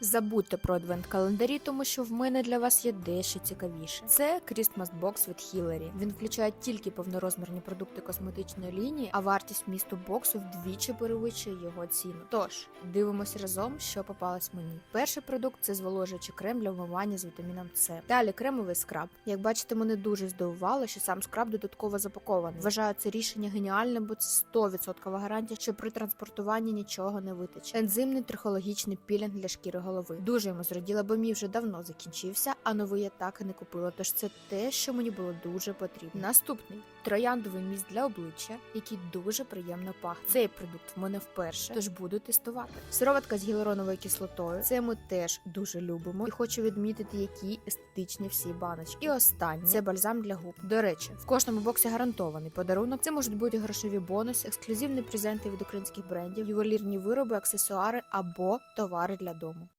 Забудьте про адвент-календарі, тому що в мене для вас є дещо цікавіше. Це Christmas Box від Hillary. Він включає тільки повнорозмірні продукти косметичної лінії, а вартість місту боксу вдвічі перевищує його ціну. Тож дивимося разом, що попалось мені. Перший продукт це зволожуючий крем для вмивання з вітаміном С. Далі кремовий скраб. Як бачите, мене дуже здивувало, що сам скраб додатково запакований. Вважаю це рішення геніальним, бо це 100% гарантія, що при транспортуванні нічого не витече. Ензимний трихологічний пілінг для шкіри голови. Дуже йому зраділа, бо мій вже давно закінчився, а новий я так і не купила. Тож це те, що мені було дуже потрібно. Наступний трояндовий міст для обличчя, який дуже приємно пахне. Цей продукт в мене вперше, тож буду тестувати. Сироватка з гіалуроновою кислотою. Це ми теж дуже любимо і хочу відмітити, які естетичні всі баночки. І останнє це бальзам для губ. До речі, в кожному боксі гарантований подарунок. Це можуть бути грошові бонуси, ексклюзивні презенти від українських брендів, ювелірні вироби, аксесуари або товари для дому.